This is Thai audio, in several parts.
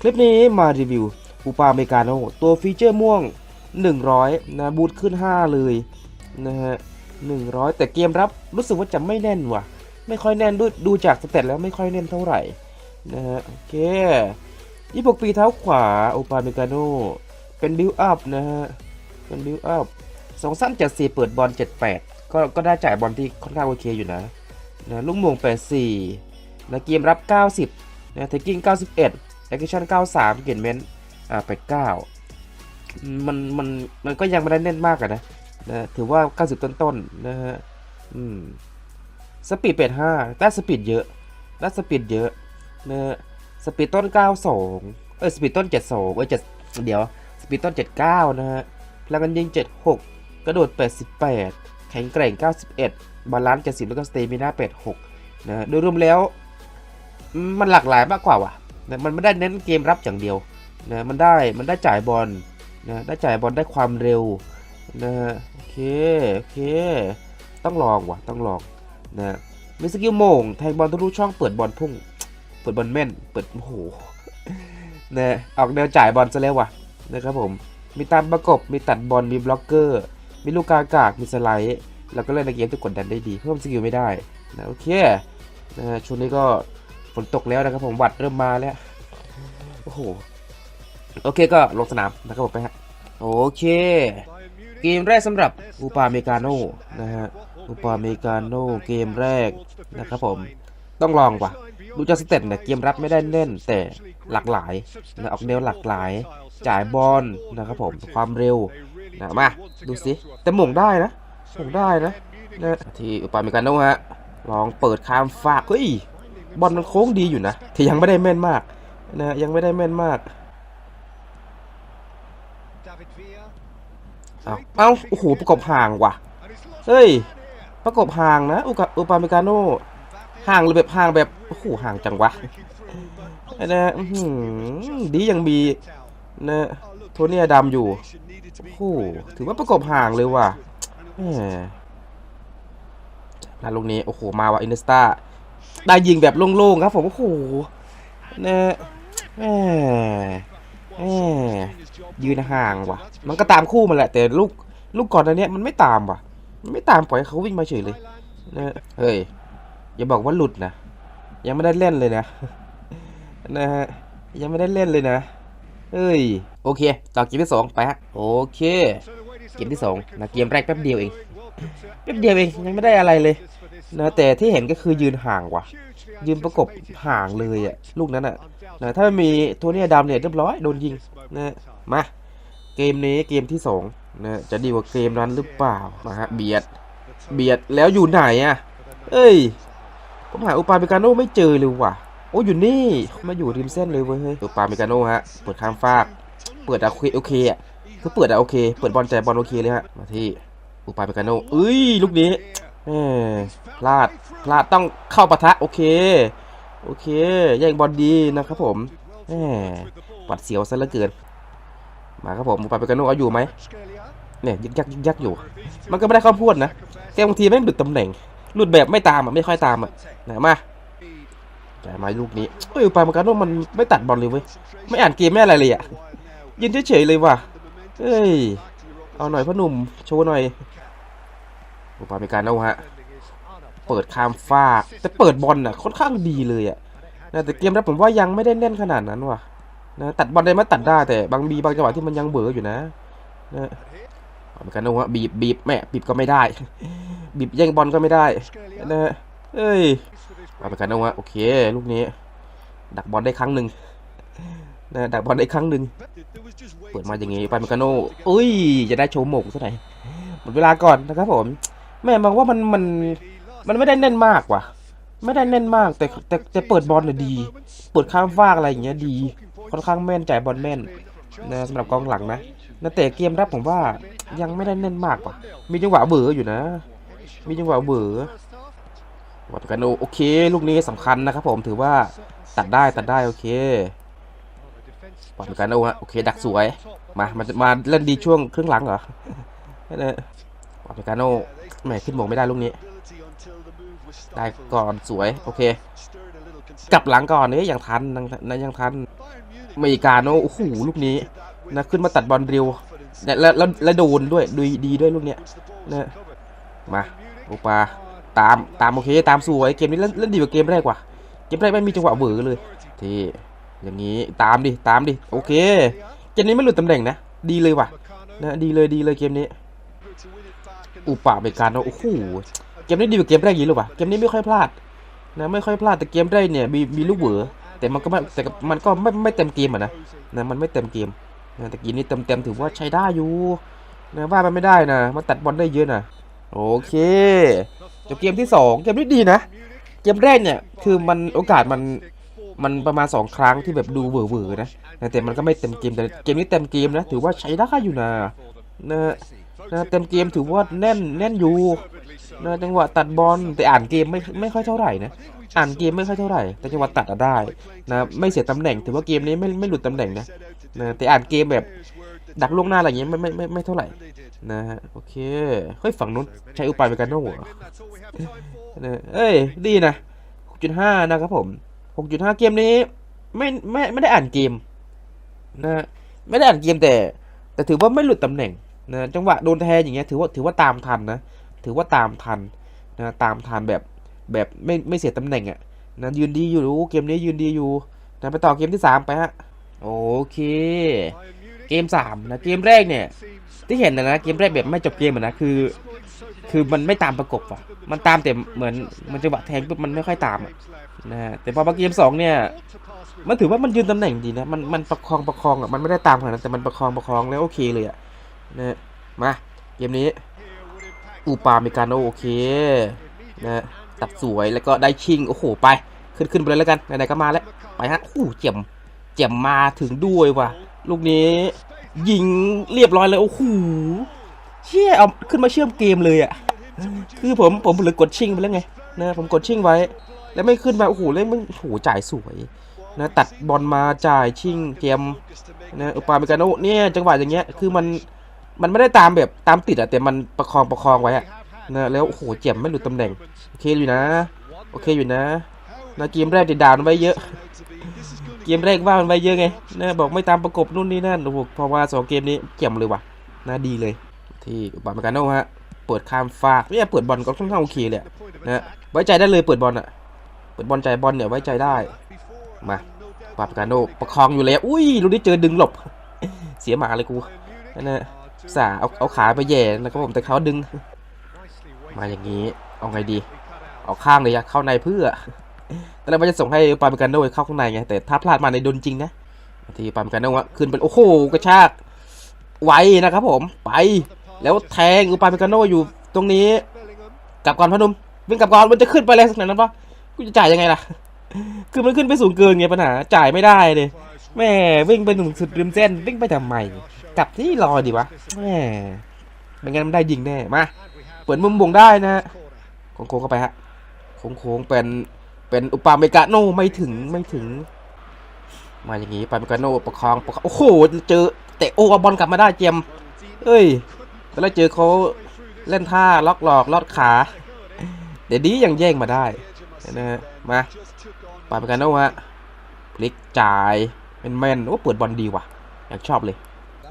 คลิปนี้มารีวิวปูปาเมกาโนตัวฟีเจอร์ม่วง 100 นะบูทขึ้น 5 เลยนะฮะ100 แต่เกมรับรู้สึกว่าจะไม่แน่นว่ะ ไม่ค่อยแน่นดูดูจากสเตตแล้วไม่ค่อยแน่นเท่าไหร่นะฮะโอเค26ปีเท้าขวาโอปาเมกาโนเป็นบิลอัพนะฮะเป็นบิลอัพสองสั้น74เปิดบอล78ก็ก็ได้จ่ายบอลที่ค่อนข้างโอเคอยู่นะนะลูกมง84นะเกมรับ90นะเทคกิ้ง91แอค ชั่น93 เกนเมนอ่า89มันมันมันก็ยังไม่ได้เน้นมากอะนะนะถือว่า 90 ต้นๆนนะฮะอืมสปีด85ได้สปีดเยอะได้สปีดเยอะนะฮะสปีดต้น 92 เอ้ยสปีดต้น 72 เอ้ย7เดี๋ยว สปีดต้น 79 นะฮะพลังกันยิง 76 กระโดด 88 แข็งแกร่ง 91 บาลานซ์ 70 แล้วก็สเตมิน่า86 นะโดยรวมแล้วมมันหลากหลายมากกว่าว่ะ นะมันไม่ได้เน้นเกมรับอย่างเดียวนะมันได้มันได้จ่ายบอลนะได้จ่ายบอลได้ความเร็วนะโอเคโอเค ต้องลองว่ะต้องลองนะมีสกิลโมงแทงบอลทะลุช่องเปิดบอลพุ่ง เปิดบอลแม่น เปิดโอ้โหนะออกแนวจ่ายบอลซะแล้วว่ะนะครับผมมีตามประกบมีตัดบอลมีบล็อกเกอร์ มีลูกกากากมีสไลด์แล้วก็เล่นในเกมที่กดดันได้ดี เพิ่มสกิลไม่ได้นะโอเคนะฮะช่วงนี้ก็ ฝนตกแล้วนะครับผมหวัดเริ่มมาแล้วโอ้โหโอเคก็ลงสนามนะครับผมไปฮะโอเค เกมแรกสำหรับอูปาเมกาโน่นะฮะอูปาเมกาโน่เกมแรกนะครับผมต้องลองว่ะดูจากสเต็ปเนี่ยเกมรับไม่ได้เน่นแต่หลากหลายนะออกแนวหลากหลาย จ่ายบอลนะครับผมความเร็วนะมาดูสิแต่หม่งได้นะหม่งได้นะนะที่อุปาเมกาโน่ฮะลองเปิดข้ามฝากเฮ้ย บอลมันโค้งดีอยู่นะที่ยังไม่ได้แม่นมากนะยังไม่ได้แม่นมากเอาเอาโอ้โหประกบห่างว่ะเฮ้ยประกบห่างนะอุกาอุปาเมกาโน่ห่างเลยแบบห่างแบบโอ้โหห่างจังวะนะดียังมีนะโทนียดำอยู่โอ้โหถือว่าประกบห่างเลยว่ะแหมล้วลูกนี้โอ้โหมาว่ะอินเนสตา ได้ยิงแบบโล่งๆครับผมโอ้โหนะแหมยืนห่างว่ะ มันก็ตามคู่มันแหละ แต่ลูกลูกก่อนอันเนี้ยมันไม่ตามว่ะ มันไม่ตามปล่อยเขาวิ่งมาเฉยเลยนะเฮ้ยอย่าบอกว่าหลุดนะยังไม่ได้เล่นเลยนะนะฮะยังไม่ได้เล่นเลยนะเฮ้ยโอเค ต่อเกมที่สองไปฮะโอเคเกมที่สองนะเกมแรกแป๊บเดียวเองแป๊บเดียวเองยังไม่ได้อะไรเลย นะแต่ที่เห็นก็คือยืนห่างว่ะ ยืนประกบห่างเลยอะลูกนั้นอะนะถ้าไม่มีโทนี่ดำเนี่ยเรียบร้อยโดนยิงนะมาเกมนี้เกมที่สองนะจะดีกว่าเกมนั้นหรือเปล่ามาฮะเบียดเบียดแล้วอยู่ไหนอะเอ้ยผมหาอุปาเมกาโน่ไม่เจอเลยว่ะโอ้อยู่นี่มาอยู่ริมเส้นเลยเว้ยเฮ้ยอุปาเมกาโน่ฮะเปิดข้ามฟาก เปิดอะโอเคโอเคอะคือเปิดอะโอเค เปิดบอลใจบอลโอเคเลยฮะมาที่อุปาเมกาโน่เอ้ยลูกนี้ พลาดพลาดต้องเข้าปะทะโอเค โอเคแย่งบอลดีนะครับผมแหมหวัดเสียวซะเหลือเกินมาครับผมอุปาเมกาโนเอาอยู่ไหมเนี่ยยึกยักยักอยู่ มันก็ไม่ได้ข้าวโพดนะแต่บางทีแม่หลุดตำแหน่งหลุดแบบไม่ตามอะไม่ค่อยตามอะไหนมาแต่มาลูกนี้เอ้ยอุปาเมกาโนมันไม่ตัดบอลเลยเว้ยไม่อ่านเกมไม่อะไรเลยอะยืนเฉยๆเลยว่ะเอ้ยเอาหน่อยพ่อหนุ่มโชว์หน่อย อุปาเมกาโน่ฮะ เปิดคามฟาก แต่เปิดบอลน่ะค่อนข้างดีเลยอะนะแต่เกมรับผมว่ายังไม่ได้แน่นขนาดนั้นว่ะนะตัดบอลได้ไหมตัดได้แต่บางบีบางจังหวะที่มันยังเบื่ออยู่นะนะอุปาเมกาโน่ฮะบีบบีบแม่บีบก็ไม่ได้ บีบแย่งบอลก็ไม่ได้นะฮะเอ้ยอุปาเมกาโน่ฮะโอเค ลูกนี้ ดักบอลได้ครั้งหนึ่งนะดักบอลได้ครั้งหนึ่งเปิดมาอย่างงี้ไปเมกาโน่อุ้ยจะได้โชว์หมกซะหน่อยหมดเวลาก่อนนะครับผม แม่มองว่ามันมันมันไม่ได้แน่นมากว่ะ ไม่ได้แน่นมากแต่แต่แต่เปิดบอลเนี่ยดี เปิดข้ามฟากอะไรอย่างเงี้ยดี ค่อนข้างแม่นจ่ายบอลแม่นนะสำหรับกองหลังนะนะแต่เกมรับผมว่ายังไม่ได้แน่นมากว่ะ มีจังหวะเบื่ออยู่นะ มีจังหวะเบื่อวัดกันโอโอเค ลูกนี้สำคัญนะครับผมถือว่าตัดได้ตัดได้โอเควัดกันโอฮะโอเค ดักสวย มามามาเล่นดีช่วงครึ่งหลังเหรอ นั่นแหละวัดกันโอแหมขึ้นหมงไม่ได้ลูกนี้ ได้ก่อนสวยโอเค กลับหลังก่อนเนี่ยยังทันยังนะยังทันอเมริกาโน่โอ้โหลูกนี้นะขึ้นมาตัดบอลเร็วและแล้วแล้วแล้วโดนด้วยดูดีด้วยลูกเนี้ยนะมาบุกปาตามตามโอเคตามสวยเกมนี้เล่นเล่นดีกว่าเกมแรกว่ะเกมแรกไม่มีจังหวะเบือเลยที่อย่างนี้ตามดิตามดิโอเคเกมนี้ไม่หลุดตำแหน่งนะดีเลยว่ะนะดีเลยดีเลยเกมนี้ อุปาเมริกาโนโอ้โหเกมนี้ดีกว่าเกมแรกเยอะเลยว่ะเกมนี้ไม่ค่อยพลาดนะไม่ค่อยพลาดแต่เกมได้เนี่ยมีมีลูกเหวอแต่มันก็ไม่แต่มันก็ไม่ไม่เต็มเกมอะนะนะมันไม่เต็มเกมนะแต่เกมนี้เต็มเต็มถือว่าใช้ได้อยู่นะว่ามันไม่ได้นะมันตัดบอลได้เยอะนะโอเคจบเกมที่สองเกมนี้ดีนะ เกมแรกเนี่ยคือมันโอกาสมันมันประมาณสองครั้งที่แบบดูเหวอๆนะนะแต่มันก็ไม่เต็มเกมแต่เกมนี้เต็มเกมนะ ถือว่าใช้ได้อยู่นะนะ นะเต็มเกมถือว่าแน่นแน่นอยู่นะจังหวะตัดบอลแต่อ่านเกมไม่ไม่ค่อยเท่าไหร่นะอ่านเกมไม่ค่อยเท่าไหร่ แต่จังหวะตัดได้นะไม่เสียตำแหน่งถือว่าเกมนี้ไม่ไม่หลุดตำแหน่งนะนะแต่อ่านเกมแบบดักล่วงหน้าอะไรอย่างเงี้ยไม่ไม่ไม่ไม่เท่าไหร่นะฮะโอเคเฮ้ยฝั่งนู้นใช้อุปายเมกาโน่เหรอนะเอ้ยดีนะ6.5 นะครับผม 6.5 เกมนี้ไม่ไม่ไม่ได้อ่านเกมนะไม่ได้อ่านเกมแต่ แต่ถือว่าไม่หลุดตำแหน่ง นะจังหวะโดนแทนอย่างเงี้ยถือว่าถือว่าตามทันนะถือว่าตามทันนะตามทันแบบแบบไม่ไม่เสียตำแหน่งอะ่ะนะยืนดีอยู่รู้เกมนี้ยืนดีอยู่นะไปต่อเกมที่ 3 ไปฮะโอเค เกม3นะเกมแรกเนี่ยที่เห็นนะนะเกมแรกแบบไม่จบเกมอะนะคือ คือมันไม่ตามประกบอะมันตามแต่เหมือนมันจังหวะแทงปุ๊บมันไม่ค่อยตามอะนะฮะแต่พอมาเกม2เนี่ยมันถือว่ามันยืนตำแหน่งดีนะมันมันประคองประคองอะมันไม่ได้ตามขนาดนั้นแต่มันประคองประคองแล้วโอเคเลยอะ นะมา เกมนี้ อูปาเมกาโนโอเคนะตัดสวยแล้วก็ได้ชิง โอ้โห ไป ขึ้นขึ้นไปเลยแล้วกัน ไหนๆก็มาแล้ว ไปฮะโอ้เจ็มเจ็มมาถึงด้วยว่ะ ลูกนี้ ยิงเรียบร้อยเลย โอ้โห เชี่ย เอาขึ้นมาเชื่อมเกมเลยอะ คือผมผมเลยกดชิงไปแล้วไงนะผมกดชิงไว้ แล้วไม่ขึ้นมา โอ้โหเล่นมึงโอ้โห จ่ายสวยนะตัดบอลมาจ่ายชิงเกมนะอุปาเมกาโนเนี่ยจังหวะอย่างเงี้ยคือมัน มันไม่ได้ตามแบบตามติดอะแต่มันประคองประคองไว้อะนะแล้วโอ้โหเจ็บไม่หลุดตำแหน่งโอเคอยู่นะ โอเคอยู่นะนะเกมแรกติดดาวน์ไว้เยอะ เกมแรกว่ามันไว้เยอะไงนะบอกไม่ตามประกบนู่นนี่นั่นโอ้โหพอว่าสองเกมนี้เจ็บเลยว่ะนะดีเลย ที่อุปาเมกาโนฮะเปิดข้ามฟากเนี่ยเปิดบอลก็ค่อนข้างโอเคเลยอะนะไว้ใจได้เลยเปิดบอลอะเปิดบอลใจบอลเนี่ยไว้ใจได้มาอุปาเมกาโนประคองอยู่แล้วอุ้ยลูกนี้เจอดึงหลบ เสียหมาเลยกูนั่นนะ สาเอาเอาขาไปแย่นะครับผมแต่เขาดึง มาอย่างนี้เอาไงดี เอาข้างเลยอะเข้าในเพื่อ แต่เราจะส่งให้ปาเมกันโดเข้าข้างในไงแต่ถ้าพลาดมาในโดนจริงนะที่ปาเมกันโดะขึ้นเป็นโอ้โหกระชากไวนะครับผมไปแล้วแทงอุปาเมกันโดอยู่ตรงนี้กลับก่อนพนุ่มวิ่งกลับก่อนมันจะขึ้นไปแล้วสักหน่อยนั้นปะกูจะจ่ายยังไงล่ะ คือมันขึ้นไปสูงเกินไงปัญหาจ่ายไม่ได้เลย แม่วิ่งไปถึงสุดริมเส้นวิ่งไปทำไมกลับที่รอดีวะแหมไม่งั้นมันได้ยิงแน่มาเปิดมุมบงได้นะฮะโค้งๆเข้าไปฮะโค้งๆเป็นเป็นอุปาเมกาโนไม่ถึงไม่ถึง มาอย่างงี้ปาเมกาโนประคองประคองโอ้โหเจอเตะโอ้บอลกลับมาได้เจมเอ้ยแต่แล้วเจอเขาเล่นท่าล็อกหลอกลอดขา เดี๋ยวนี้ยังแย่งมาได้นะฮะมาปาเมกาโนฮะพลิกจ่าย เป็นแมนโอ้เปิดบอลดีว่ะ อยากชอบเลย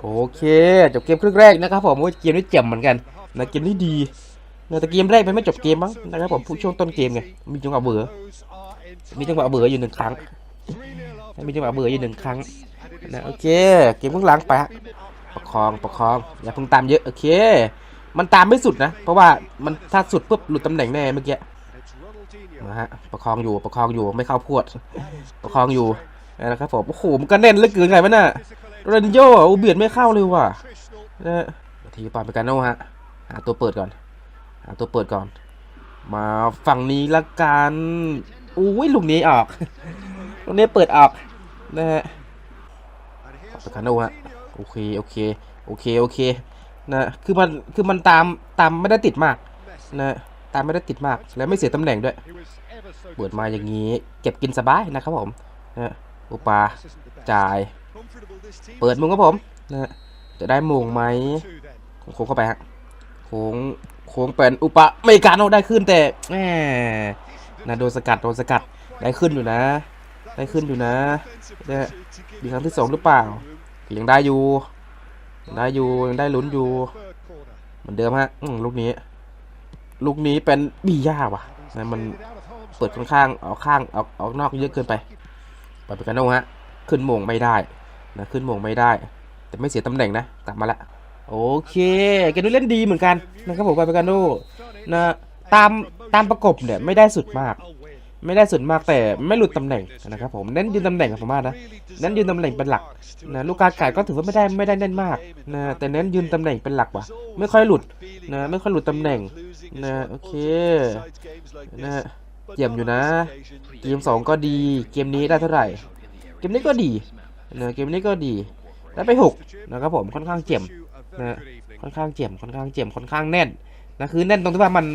โอเคจบเกมครึ่งแรกนะครับผมโอ้ยเกมนี้เจ็บเหมือนกันนะเกมนี้ดีนะแต่เกมแรกมันไม่จบเกมมั้งนะครับผมผู้ช่วงต้นเกมไงมีจังหวะเบื่อ มีจังหวะเบื่ออยู่หนึ่งครั้งมีจังหวะเบื่ออยู่หนึ่งครั้งนะโอเค เกมครึ่งหลังไปฮะประคองประคองอย่าเพิ่งตามเยอะโอเค มันตามไม่สุดนะ เพราะว่ามันถ้าสุดปุ๊บหลุดตำแหน่งแน่เมื่อกี้นะฮะประคองอยู่ประคองอยู่ไม่เข้าพวด ประคองอยู่ นะครับผมโอ้โหมันก็แน่นเหลือเกินไงวะน่ะโรนโญ่อะโอ้เบียดไม่เข้าเลยว่ะนะทีปาเมกาโน่ฮะหาตัวเปิดก่อนหาตัวเปิดก่อน มาฝั่งนี้ละกันอุ้ยลูกนี้ออกลูกนี้เปิดออกนะฮะปาเมกาโน่ฮะโอเคโอเคโอเคโอเคนะคือมันคือมันตามตามไม่ได้ติดมากนะตามไม่ได้ติดมากและไม่เสียตำแหน่งด้วย เปิดมาอย่างนี้ เก็บกินสบายนะครับผมนะ อุปาจ่าย เปิดมุงครับผมนะจะได้มุงไหมโค้งเข้าไปฮะโค้งโค้งเป็นอุปะอเมริกาโนได้ขึ้นแต่แหมนะโดนสกัดโดนสกัดได้ขึ้นอยู่นะ ได้ขึ้นอยู่นะเนี่ยมีครั้งที่สองหรือเปล่ายังได้อยู่ยังได้อยู่ยังได้ลุ้นอยู่ เหมือนเดิมฮะอืมลูกนี้ ลูกนี้เป็นบีย่าว่ะนะมันเปิดค่อนข้างออกข้างออกออกนอกเยอะเกินไป ปาเปกาโนฮะขึ้นโมงไม่ได้นะขึ้นโมงไม่ได้ แต่ไม่เสียตำแหน่งนะกลับมาละโอเคแกดูเล่นดีเหมือนกันนะครับผมปาเปกาโนนะตามตามประกบเนี่ยไม่ได้สุดมาก ไม่ได้สุดมากแต่ไม่หลุดตำแหน่งนะครับผมเน้นยืนตำแหน่งกับผมว่านะเน้นยืนตำแหน่งเป็นหลักนะลูกกาไก่ก็ถือว่าไม่ได้ไม่ได้เน้นมากนะแต่เน้นยืนตำแหน่งเป็นหลักว่ะไม่ค่อยหลุดนะไม่ค่อยหลุดตำแหน่งนะโอเคนะ เยี่ยมอยู่นะ เกมสองก็ดี เกมนี้ได้เท่าไหร่ เกมนี้ก็ดีนะเกมนี้ก็ดีได้ไปหกนะครับผมค่อนข้างเจ็มนะค่อนข้างเจ็มค่อนข้างเจ็มค่อนข้างแน่นนะคือแน่นตรงที่ว่ามัน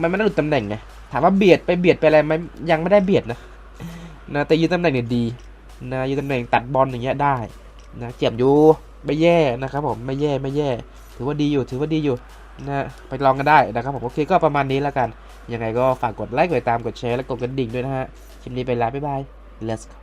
มันไม่ได้หลุดตำแหน่งไงถามว่าเบียดไปเบียดไปอะไรมันยังไม่ได้เบียดนะนะแต่ยืนตำแหน่งเนี่ยดีนะยืนตำแหน่งตัดบอลอย่างเงี้ยได้นะเจ็บอยู่ไม่แย่นะครับผมไม่แย่ไม่แย่ ถือว่าดีอยู่ถือว่าดีอยู่นะไปลองกันได้นะครับผมโอเคก็ประมาณนี้แล้วกัน ยังไงก็ฝากกดไลค์กดติดตามกดแชร์และกดกระดิ่งด้วยนะฮะคลิปนี้ไปแล้วบ๊ายบาย let's go